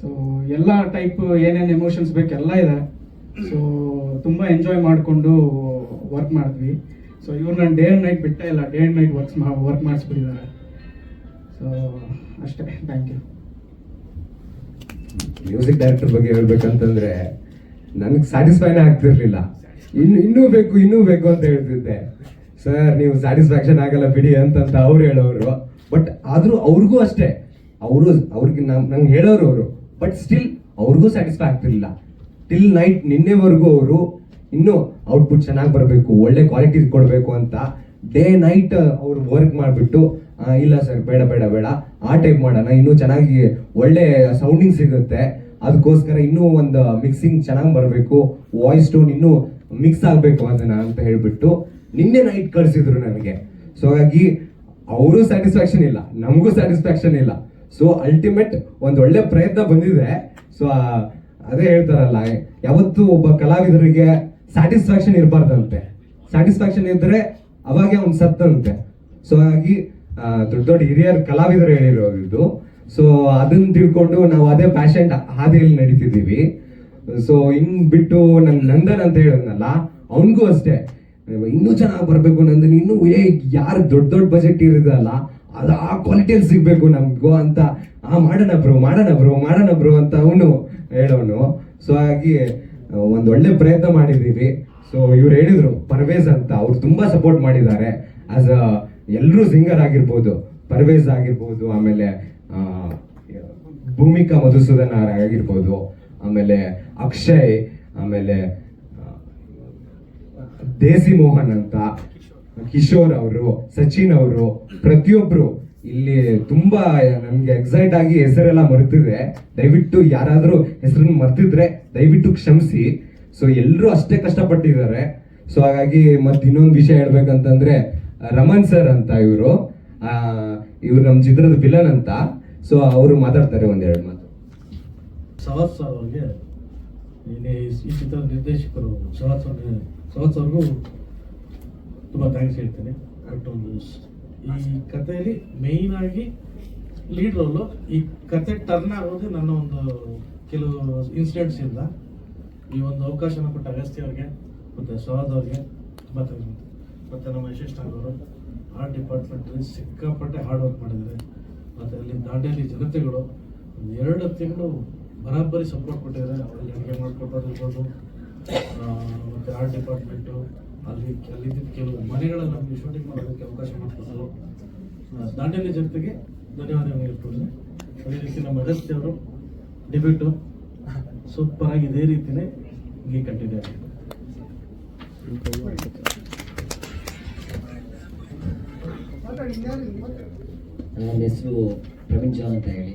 ಸೊ ಎಲ್ಲ ಟೈಪ್ ಏನೇನು ಎಮೋಷನ್ಸ್ ಬೇಕು ಎಲ್ಲ ಇದೆ. ಸೊ ತುಂಬ ಎಂಜಾಯ್ ಮಾಡಿಕೊಂಡು ವರ್ಕ್ ಮಾಡಿದ್ವಿ. ಸೊ ಇವ್ರು ನಾನು ಡೇ ಆ್ಯಂಡ್ ನೈಟ್ ಬಿಟ್ಟೇ ಇಲ್ಲ. ಡೇ ಆ್ಯಂಡ್ ನೈಟ್ ವರ್ಕ್ಸ್ ಮಾ ವರ್ಕ್ ಮಾಡಿಸ್ಬಿಟ್ಟಿದ್ದಾರೆ. ಸೊ ಅಷ್ಟೇ. ಥ್ಯಾಂಕ್ ಯು ಮ್ಯೂಸಿಕ್ ಡೈರೆಕ್ಟರ್ ಬಗ್ಗೆ ಹೇಳ್ಬೇಕಂತಂದ್ರೆ ನನಗೆ ಸ್ಯಾಟಿಸ್ಫೈನೇ ಆಗ್ತಿರ್ಲಿಲ್ಲ. ಇನ್ನು ಇನ್ನೂ ಬೇಕು ಇನ್ನೂ ಬೇಕು ಅಂತ ಹೇಳ್ತಿದ್ದೆ. ಸರ್, ನೀವು ಸ್ಯಾಟಿಸ್ಫ್ಯಾಕ್ಷನ್ ಆಗಲ್ಲ ಬಿಡಿ ಅಂತಂತ ಅವ್ರು ಹೇಳೋರು. ಬಟ್ ಆದರೂ ಅವ್ರಿಗೂ ಅಷ್ಟೇ. ಅವರು, ಅವ್ರಿಗೆ ನಂಗೆ ಹೇಳೋರು ಅವರು. ಬಟ್ ಸ್ಟಿಲ್ ಅವ್ರಿಗೂ ಸ್ಯಾಟಿಸ್ಫೈ ಆಗ್ತಿರ್ಲಿಲ್ಲ. ಟಿಲ್ ನೈಟ್ ನಿನ್ನೆವರೆಗೂ ಅವರು ಇನ್ನೂ ಔಟ್ಪುಟ್ ಚೆನ್ನಾಗಿ ಬರಬೇಕು, ಒಳ್ಳೆ ಕ್ವಾಲಿಟಿ ಕೊಡಬೇಕು ಅಂತ ಡೇ ನೈಟ್ ಅವ್ರು ವರ್ಕ್ ಮಾಡಿಬಿಟ್ಟು ಇಲ್ಲ ಸರ್, ಬೇಡ ಬೇಡ ಬೇಡ. ಆ ಟೈಪ್ ಮಾಡೋಣ. ಇನ್ನೂ ಚೆನ್ನಾಗಿ ಒಳ್ಳೆ ಸೌಂಡಿಂಗ್ ಸಿಗುತ್ತೆ. ಅದಕ್ಕೋಸ್ಕರ ಇನ್ನೂ ಒಂದು ಮಿಕ್ಸಿಂಗ್ ಚೆನ್ನಾಗಿ ಬರಬೇಕು. ವಾಯ್ಸ್ ಟೋನ್ ಇನ್ನೂ ಮಿಕ್ಸ್ ಆಗಬೇಕು ಅದನ್ನ, ಅಂತ ಹೇಳ್ಬಿಟ್ಟು ನಿನ್ನೆ ನೈಟ್ ಕಳಿಸಿದ್ರು ನನಗೆ. ಸೊ ಹಾಗಾಗಿ ಅವರು ಸ್ಯಾಟಿಸ್ಫ್ಯಾಕ್ಷನ್ ಇಲ್ಲ, ನಮಗೂ ಸ್ಯಾಟಿಸ್ಫ್ಯಾಕ್ಷನ್ ಇಲ್ಲ. ಸೊ ಅಲ್ಟಿಮೇಟ್ ಒಂದು ಒಳ್ಳೆ ಪ್ರಯತ್ನ ಬಂದಿದೆ. ಸೊ ಅದೇ ಹೇಳ್ತಾರಲ್ಲ, ಯಾವತ್ತು ಒಬ್ಬ ಕಲಾವಿದರಿಗೆ ಸ್ಯಾಟಿಸ್ಫ್ಯಾಕ್ಷನ್ ಇರಬಾರ್ದಂತೆ. ಸ್ಯಾಟಿಸ್ಫ್ಯಾಕ್ಷನ್ ಇದ್ರೆ ಅವಾಗೆ ಅವ್ನು ಸತ್ತಂತೆ. ಸೊ ಹಾಗಾಗಿ ದೊಡ್ಡ ದೊಡ್ಡ ಹಿರಿಯರ್ ಕಲಾವಿದರು ಹೇಳಿರೋದು ಇದು ಸೊ ಅದನ್ನ ತಿಳ್ಕೊಂಡು ನಾವು ಅದೇ ಪ್ಯಾಷನ್ ಹಾದಿಯಲ್ಲಿ ನಡೀತಿದ್ದೀವಿ. ಸೊ ಇನ್ ಬಿಟ್ಟು ನನ್ನ ನಂದನ್ ಅಂತ ಹೇಳಿದ್ನಲ್ಲ, ಅವನಿಗೂ ಅಷ್ಟೇ. ಇನ್ನೂ ಚೆನ್ನಾಗಿ ಬರಬೇಕು ನಂದು ಇನ್ನೂ ಏ, ಯಾರು ದೊಡ್ಡ ದೊಡ್ಡ ಬಜೆಟ್ ಇರೋದಲ್ಲ ಅದು ಆ ಕ್ವಾಲಿಟಿಯಲ್ಲಿ ಸಿಗಬೇಕು ನಮಗೂ ಅಂತ. ಆ, ಮಾಡೋಣ ಬ್ರೋ ಮಾಡೋಣ ಬ್ರೋ ಮಾಡೋಣ ಬ್ರೋ ಅಂತ ಅವನು ಹೇಳೋನು. ಸೊ ಹಾಗಾಗಿ ಒಂದು ಒಳ್ಳೆ ಪ್ರಯತ್ನ ಮಾಡಿದೀವಿ ಸೊ ಇವ್ರು ಹೇಳಿದ್ರು, ಪರ್ವೇಜ್ ಅಂತ. ಅವ್ರು ತುಂಬಾ ಸಪೋರ್ಟ್ ಮಾಡಿದ್ದಾರೆ. ಆಸ್ ಅ ಎಲ್ಲರೂ ಸಿಂಗರ್ ಆಗಿರ್ಬೋದು, ಪರ್ವೇಜ್ ಆಗಿರ್ಬೋದು, ಆಮೇಲೆ ಭೂಮಿಕಾ ಮಧುಸೂದನ್ ಆಗಿರ್ಬೋದು, ಆಮೇಲೆ ಅಕ್ಷಯ್, ಆಮೇಲೆ ದೇಸಿ ಮೋಹನ್ ಅಂತ ಕಿಶೋರ್ ಅವರು, ಸಚಿನ್ ಅವರು, ಪ್ರತಿಯೊಬ್ರು ಇಲ್ಲಿ ತುಂಬಾ ನನ್ಗೆ ಎಕ್ಸೈಟ್ ಆಗಿ ಹೆಸರೆಲ್ಲ ಮರೆತಿದ್ರೆ, ದಯವಿಟ್ಟು ಯಾರಾದರೂ ಹೆಸರನ್ನ ಮರ್ತಿದ್ರೆ ದಯವಿಟ್ಟು ಕ್ಷಮಿಸಿ. ಸೊ ಎಲ್ಲರೂ ಅಷ್ಟೇ ಕಷ್ಟಪಟ್ಟಿದ್ದಾರೆ. ಸೊ ಹಾಗಾಗಿ ಮತ್ತೆ ಇನ್ನೊಂದು ವಿಷಯ ಹೇಳ್ಬೇಕಂತಂದ್ರೆ ರಮನ್ ಸರ್ ಅಂತ ಇವರು ಇವ್ರು ನಮ್ಮ ಚಿತ್ರದ ವಿಲನ್ ಅಂತ. ಸೊ ಅವರು ಮಾತಾಡ್ತಾರೆ ಒಂದೆರಡು ಮಾತು. ಸವತ್ ಸರ್ ಅವ್ರಿಗೆ, ಈ ಚಿತ್ರದ ನಿರ್ದೇಶಕರು ಸವತ್ ಸರ್ ಸವತ್ ತುಂಬ ಥ್ಯಾಂಕ್ಸ್ ಹೇಳ್ತೀನಿ. ಈ ಕಥೆಯಲ್ಲಿ ಮೇಯ್ನ್ ಆಗಿ ಲೀಡ್ ರೋಲು ಈ ಕತೆ ಟರ್ನ್ ಆಗೋದು ನನ್ನ ಒಂದು ಕೆಲವು ಇನ್ಸಿಡೆಂಟ್ಸ್ ಇಂದ. ಈ ಒಂದು ಅವಕಾಶನ ಕೊಟ್ಟ ಅಗಸ್ತಿ ಅವ್ರಿಗೆ, ಮತ್ತು ಸವಾದ್ ಅವ್ರಿಗೆ ತುಂಬ ಥ್ಯಾಂಕ್ಸ್ ಮತ್ತು ನಮ್ಮ ಯಶೇಶ್ ಅವರು ಆರ್ಟ್ ಡಿಪಾರ್ಟ್ಮೆಂಟಲ್ಲಿ ಸಿಕ್ಕಾಪಟ್ಟೆ ಹಾರ್ಡ್ ವರ್ಕ್ ಮಾಡಿದ್ದಾರೆ. ಮತ್ತು ಅಲ್ಲಿ ದಾಂಡೇಲಿ ಜನತೆಗಳು ಎರಡು ತಿಂಗಳು ಬರಾಬರಿ ಸಪೋರ್ಟ್ ಕೊಟ್ಟಿದ್ದಾರೆ. ಅವರಲ್ಲಿ ಅಡುಗೆ ಮಾಡಿಕೊಟ್ಟೋದಿರ್ಬೋದು ಮತ್ತು ಆರ್ಟ್ ಡಿಪಾರ್ಟ್ಮೆಂಟು ಅಲ್ಲಿ ಅಲ್ಲಿದ್ದ ಕೆಲವು ಮನೆಗಳನ್ನು ನಮಗೆ ಶೂಟಿಂಗ್ ಮಾಡೋದಕ್ಕೆ ಅವಕಾಶ ಮಾಡಿಕೊಟ್ಟರು. ದಾಂಡೇಲಿ ಜನತೆಗೆ ಧನ್ಯವಾದಗಳು ಹೇಳ್ಕೊಡ್ತೀನಿ. ಅದೇ ರೀತಿ ನಮ್ಮ ಅಗಸ್ತಿಯವರು ಡಿಬೇಟು ಸೂಪರ್ ಆಗಿ ಇದೇ ರೀತಿನೇ ಹೀಗೆ ಮಾತಾಡಿ. ನನ್ನ ಹೆಸರು ಪ್ರವೀಣ್ ಜಾನ್ ಅಂತ ಹೇಳಿ.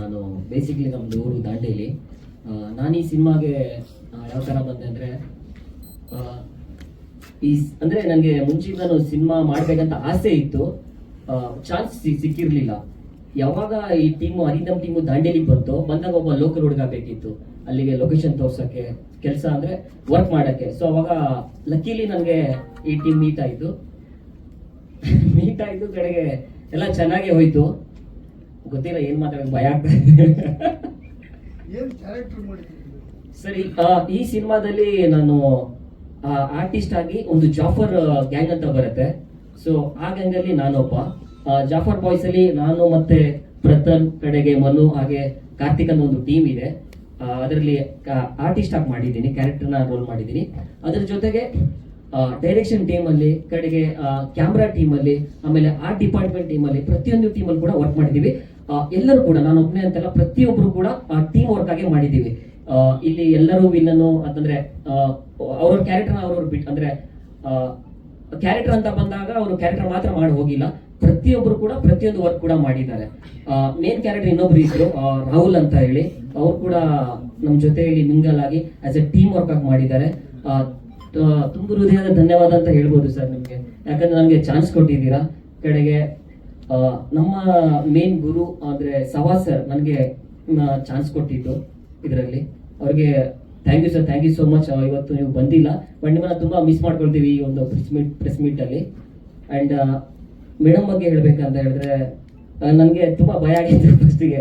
ನಾನು ಬೇಸಿಕ್ಲಿ ನಮ್ಮದು ಊರು ದಾಂಡೇಲಿ. ನಾನು ಈ ಸಿನಿಮಾಗೆ ಯಾವ ಥರ ಬಂದೆ ಅಂದರೆ ಈ ಅಂದರೆ ನನಗೆ ಮುಂಚೆ ನಾನು ಸಿನಿಮಾ ಮಾಡಬೇಕಂತ ಆಸೆ ಇತ್ತು. ಚಾನ್ಸ್ ಸಿಕ್ಕಿರಲಿಲ್ಲ. ಯಾವಾಗ ಈ ಟೀಮು ಹರಿದಮ್ ಟೀಮು ದಾಂಡೇಲಿ ಬಂತು, ಬಂದಾಗ ಒಬ್ಬ ಲೋಕಲ್ ಹುಡುಗ ಬೇಕಿತ್ತು. ಅಲ್ಲಿಗೆ ಲೊಕೇಶನ್ ತೋರ್ಸಕ್ಕೆ ಕೆಲಸ ಅಂದ್ರೆ ವರ್ಕ್ ಮಾಡಕ್ಕೆ. ಸೊ ಅವಾಗ ಲಕ್ಕಿಲಿ ನನಗೆ ಈ ಟೀಮ್ ಮೀಟ್ ಆಯಿತು. ಮೀಟ್ ಆಯ್ತು, ಕಡೆಗೆ ಎಲ್ಲ ಚೆನ್ನಾಗಿ ಹೋಯ್ತು. ಗೊತ್ತಿಲ್ಲ, ಏನು ಮಾತಾಡೋಕ್ಕೆ ಭಯ ಆಗ್ತಾ ಏನ್ ಕ್ಯಾರೆಕ್ಟರ್ ಮಾಡಿದ್ದೀರಿ ಸರಿ ಈ ಸಿನಿಮಾದಲ್ಲಿ ನಾನು ಆರ್ಟಿಸ್ಟ್ ಆಗಿ ಒಂದು ಜಾಫರ್ ಗ್ಯಾಂಗ್ ಅಂತ ಬರುತ್ತೆ. ಸೊ ಆ ಗ್ಯಾಂಗ್ ಅಲ್ಲಿ ನಾನೊಬ್ಬ. ಜಾಫರ್ ಬಾಯ್ಸ್ ಅಲ್ಲಿ ನಾನು ಮತ್ತೆ ಪ್ರತನ್ ಕಡೆಗೆ ಮನು, ಹಾಗೆ ಕಾರ್ತಿಕ್ ಅನ್ನೋ ಒಂದು ಟೀಮ್ ಇದೆ. ಅದರಲ್ಲಿ ಆರ್ಟಿಸ್ಟ್ ಆಗಿ ಮಾಡಿದ್ದೀನಿ ಕ್ಯಾರೆಕ್ಟರ್ನ ರೋಲ್ ಮಾಡಿದ್ದೀನಿ. ಅದರ ಜೊತೆಗೆ ಡೈರೆಕ್ಷನ್ ಟೀಮ್ ಅಲ್ಲಿ, ಕಡೆಗೆ ಕ್ಯಾಮ್ರಾ ಟೀಮ್ ಅಲ್ಲಿ, ಆಮೇಲೆ ಆರ್ಟ್ ಡಿಪಾರ್ಟ್ಮೆಂಟ್ ಟೀಮ್ ಅಲ್ಲಿ ಪ್ರತಿಯೊಂದು ಟೀಮ್ ಅಲ್ಲಿ ಕೂಡ ವರ್ಕ್ ಮಾಡಿದೀವಿ. ಎಲ್ಲರೂ ಕೂಡ, ನಾನು ಒಬ್ಬನೇ ಅಂತಲ್ಲ ಪ್ರತಿಯೊಬ್ಬರು ಕೂಡ ಟೀಮ್ ವರ್ಕ್ ಆಗಿ ಮಾಡಿದೀವಿ. ಇಲ್ಲಿ ಎಲ್ಲರೂ ವಿನ್ನನ್ನು ಅಂತಂದ್ರೆ ಅವ್ರ ಕ್ಯಾರೆಕ್ಟರ್ ಅವ್ರವ್ರು ಬಿಟ್, ಅಂದ್ರೆ ಕ್ಯಾರೆಕ್ಟರ್ ಅಂತ ಬಂದಾಗ ಅವರು ಕ್ಯಾರೆಕ್ಟರ್ ಮಾತ್ರ ಮಾಡಿ ಹೋಗಿಲ್ಲ. ಪ್ರತಿಯೊಬ್ಬರು ಕೂಡ, ಪ್ರತಿಯೊಂದು ವರ್ಕ್ ಕೂಡ ಮಾಡಿದ್ದಾರೆ. ಮೇನ್ ಕ್ಯಾರೆಕ್ಟರ್ ಇನ್ನೊಬ್ರು ಇದ್ರು ರಾಹುಲ್ ಅಂತ ಹೇಳಿ. ಅವ್ರು ಕೂಡ ನಮ್ಮ ಜೊತೆಯಲ್ಲಿ ಮಿಂಗಲ್ ಆಗಿ ಆಸ್ ಎ ಟೀಮ್ ವರ್ಕ್ ಆಗಿ ಮಾಡಿದ್ದಾರೆ. ತುಂಬ ಹೃದಯದ ಧನ್ಯವಾದ ಅಂತ ಹೇಳ್ಬೋದು ಸರ್ ನಿಮಗೆ. ಯಾಕಂದ್ರೆ ನನಗೆ ಚಾನ್ಸ್ ಕೊಟ್ಟಿದ್ದೀರಾ? ಕಡೆಗೆ ನಮ್ಮ ಮೇನ್ ಗುರು ಅಂದರೆ ಸವಾ ಸರ್ ನನಗೆ ಚಾನ್ಸ್ ಕೊಟ್ಟಿದ್ದು ಇದರಲ್ಲಿ. ಅವ್ರಿಗೆ thank you sir thank you so much ಇವತ್ತು ನೀವು ಬಂದಿಲ್ಲ. ಬಟ್ ನಿಮ್ಮನ್ನ ತುಂಬ ಮಿಸ್ ಮಾಡ್ಕೊಳ್ತೀವಿ ಈ ಒಂದು ಪ್ರೆಸ್ ಮೀಟ್ ಪ್ರೆಸ್ ಮೀಟಲ್ಲಿ ಆ್ಯಂಡ್ ಮೇಡಮ್ ಬಗ್ಗೆ ಹೇಳಬೇಕಂತ ಹೇಳಿದ್ರೆ ನನಗೆ ತುಂಬ ಭಯ ಆಗಿತ್ತು ಫಸ್ಟಿಗೆ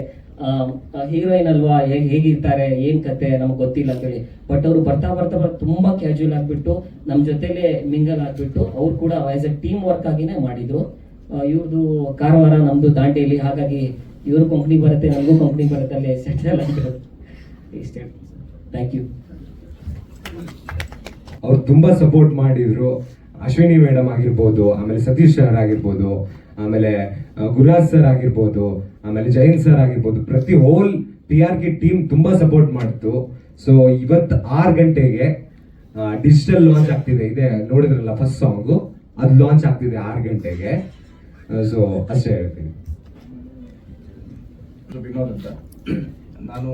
ಹೀರೋಯಿನ್ ಅಲ್ವಾ, ಹೇಗೆ ಹೇಗಿರ್ತಾರೆ, ಏನ್ ಕತೆ, ನಮ್ಗೆ ಗೊತ್ತಿಲ್ಲ ಅಂತೇಳಿ. ಬಟ್ ಅವರು ಬರ್ತಾ ಬರ್ತಾ ಬರ್ತಾ ತುಂಬಾ ಕ್ಯಾಶುಯಲ್ ಆಗ್ಬಿಟ್ಟು ನಮ್ಮ ಜೊತೆಲೆ ಮಿಂಗಲ್ ಆಗ್ಬಿಟ್ಟು, ಅವ್ರು ಕೂಡ ಆಸ್ ಎ ಟೀಮ್ ವರ್ಕ್ ಆಗಿನೇ ಮಾಡಿದ್ರು. ಇವ್ರದ್ದು ಕಾರವಾರ ನಮ್ದು ದಾಂಡೇಲಿ, ಹಾಗಾಗಿ ಇವರು ಕಂಪ್ನಿ ಬರುತ್ತೆ, ನಮಗೂ ಕಂಪ್ನಿ ಬರುತ್ತೆ, ಅಲ್ಲಿ ಸೆಟಲ್ ಇಷ್ಟೇ ಥ್ಯಾಂಕ್ ಯು ಅವ್ರು ತುಂಬಾ ಸಪೋರ್ಟ್ ಮಾಡಿದ್ರು. ಅಶ್ವಿನಿ ಮೇಡಮ್ ಆಗಿರ್ಬೋದು, ಆಮೇಲೆ ಸತೀಶ್ ಸರ್ ಆಗಿರ್ಬೋದು, ಆಮೇಲೆ ಗುರುರಾಜ್ ಸರ್ ಆಗಿರ್ಬೋದು ಆಮೇಲೆ ಜೈನ್ ಸರ್ ಆಗಿರ್ಬೋದು ಪ್ರತಿ whole P R K team ತುಂಬಾ ಸಪೋರ್ಟ್ ಮಾಡ್ತು. ಸೊ ಇವತ್ತು ಆರು ಗಂಟೆಗೆ ಡಿಜಿಟಲ್ ಲಾಂಚ್ ಆಗ್ತಿದೆ. ಇದೆ ನೋಡಿದ್ರಲ್ಲ ಫಸ್ಟ್ ಸಾಂಗು ಅದು ಲಾಂಚ್ ಆಗ್ತಿದೆ ಆರು ಗಂಟೆಗೆ. ಸೊ ಅಷ್ಟೇ ಹೇಳ್ತೀನಿ. ವಿನೋದ್ ಅಂತ. ನಾನು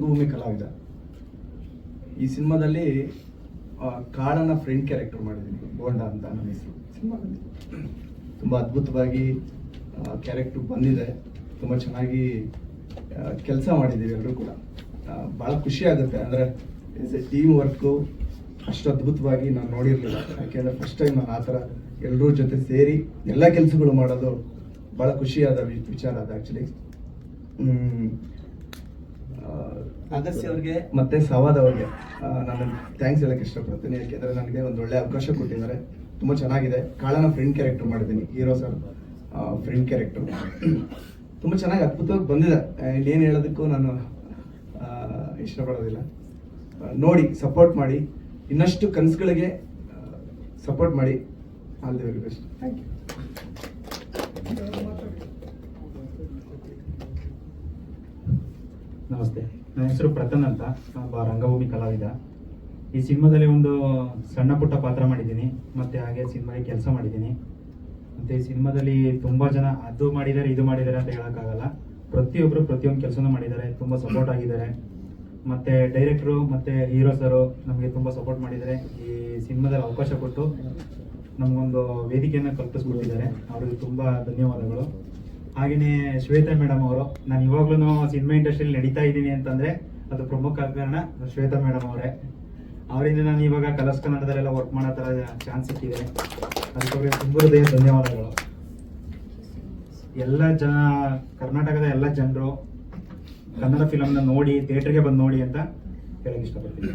ಭೂಮಿ ಕಲಾವಿದ. ಈ ಸಿನಿಮಾದಲ್ಲಿ ಆ, ಕಾಳನ ಫ್ರೆಂಡ್ ಕ್ಯಾರೆಕ್ಟರ್ ಮಾಡಿದ್ದೀನಿ ಬೋಂಡ ಅಂತ ನನ್ನ ಹೆಸರು. ಸಿನಿಮಾದಲ್ಲಿ? ತುಂಬ ಅದ್ಭುತವಾಗಿ ಕ್ಯಾರೆಕ್ಟರ್ ಬಂದಿದೆ. ತುಂಬ ಚೆನ್ನಾಗಿ ಕೆಲಸ ಮಾಡಿದ್ದೀವಿ ಎಲ್ಲರೂ ಕೂಡ. ಭಾಳ ಖುಷಿ ಆಗುತ್ತೆ. ಅಂದರೆ ಇಸ್ ಎ ಟೀಮ್ ವರ್ಕು ಅಷ್ಟು ಅದ್ಭುತವಾಗಿ ನಾನು ನೋಡಿರಲಿಲ್ಲ. ಯಾಕೆಂದರೆ ಫಸ್ಟ್ ಟೈಮ್ ನಾನು ಆ ಥರ ಎಲ್ಲರೂ ಜೊತೆ ಸೇರಿ ಎಲ್ಲ ಕೆಲಸಗಳು ಮಾಡೋದು ಭಾಳ ಖುಷಿಯಾದ ವಿಚಾರ ಅದು ಆ್ಯಕ್ಚುಲಿ ಅಗಸ್ತ್ಯ ಅವ್ರಿಗೆ. ಮತ್ತೆ ಸವಾದ್ ಅವ್ರಿಗೆ. ನಾನು ಥ್ಯಾಂಕ್ಸ್ ಹೇಳಕ್ಕೆ ಇಷ್ಟಪಡ್ತೀನಿ. ಯಾಕೆಂದರೆ ನನಗೆ ಒಂದು ಒಳ್ಳೆ ಅವಕಾಶ ಕೊಟ್ಟಿದ್ದಾರೆ. ತುಂಬ ಚೆನ್ನಾಗಿದೆ. ಕಾಳನ ಫ್ರೆಂಡ್ ಕ್ಯಾರೆಕ್ಟರ್ ಮಾಡಿದ್ದೀನಿ. Hero sir. ಫ್ರೆಂಡ್ ಕ್ಯಾರೆಕ್ಟರ್ ತುಂಬ ಚೆನ್ನಾಗಿ ಅದ್ಭುತವಾಗಿ ಬಂದಿದೆ. ಏನು ಹೇಳೋದಕ್ಕೂ ನಾನು ಇಷ್ಟಪಡೋದಿಲ್ಲ. ನೋಡಿ ಸಪೋರ್ಟ್ ಮಾಡಿ. ಇನ್ನಷ್ಟು ಕನಸುಗಳಿಗೆ ಸಪೋರ್ಟ್ ಮಾಡಿ. All the very best thank you ನಮಸ್ತೆ. ನನ್ನ ಹೆಸರು ಪ್ರತನ್ ಅಂತ. ಒಬ್ಬ ರಂಗಭೂಮಿ ಕಲಾವಿದ. ಈ ಸಿನಿಮಾದಲ್ಲಿ ಒಂದು ಸಣ್ಣ ಪುಟ್ಟ ಪಾತ್ರ ಮಾಡಿದ್ದೀನಿ. ಮತ್ತೆ ಹಾಗೆ ಸಿನಿಮಾಗೆ ಕೆಲಸ ಮಾಡಿದ್ದೀನಿ. ಮತ್ತೆ ಸಿನಿಮಾದಲ್ಲಿ ತುಂಬಾ ಜನ ಅದು ಮಾಡಿದ್ದಾರೆ, ಇದು ಮಾಡಿದ್ದಾರೆ ಅಂತ ಹೇಳೋಕ್ಕಾಗಲ್ಲ. ಪ್ರತಿಯೊಬ್ಬರು ಪ್ರತಿಯೊಂದು ಕೆಲಸನೂ ಮಾಡಿದ್ದಾರೆ, ತುಂಬಾ ಸಪೋರ್ಟ್ ಆಗಿದ್ದಾರೆ. ಮತ್ತೆ ಡೈರೆಕ್ಟ್ರು ಮತ್ತೆ ಹೀರೋ ಸರು ನಮಗೆ ತುಂಬಾ ಸಪೋರ್ಟ್ ಮಾಡಿದ್ದಾರೆ. ಈ ಸಿನಿಮಾದಲ್ಲಿ ಅವಕಾಶ ಕೊಟ್ಟು ನಮಗೊಂದು ವೇದಿಕೆಯನ್ನು ಕಲ್ಪಿಸ್ಕೊಟ್ಟಿದ್ದಾರೆ. ಅವರಿಗೆ ತುಂಬಾ ಧನ್ಯವಾದಗಳು. ಹಾಗೆಯೇ ಶ್ವೇತಾ ಮೇಡಮ್ ಅವರು, ನಾನು ಇವಾಗ್ಲೂ ಸಿನಿಮಾ ಇಂಡಸ್ಟ್ರಿಯಲ್ಲಿ ನಡೀತಾ ಇದ್ದೀನಿ ಅಂತಂದ್ರೆ ಅದು ಪ್ರಮುಖ ಕಾರಣ ಶ್ವೇತಾ ಮೇಡಮ್ ಅವರೇ. ಅವರಿಂದ ನಾನು ಇವಾಗ ಕಲರ್ಸ್ ಕನ್ನಡದಲ್ಲೆಲ್ಲ ವರ್ಕ್ ಮಾಡೋ ಥರ ಚಾನ್ಸ್ ಸಿಕ್ಕಿದೆ. ಅದಕ್ಕೆ ತುಂಬ ಹೃದಯ ಧನ್ಯವಾದಗಳು. ಎಲ್ಲ ಜನ, ಕರ್ನಾಟಕದ ಎಲ್ಲ ಜನರು ಕನ್ನಡ ಫಿಲಮ್ನ ನೋಡಿ ಥಿಯೇಟರ್ಗೆ ಬಂದು ನೋಡಿ ಅಂತ ಹೇಳಕ್ ಇಷ್ಟಪಡ್ತೀನಿ.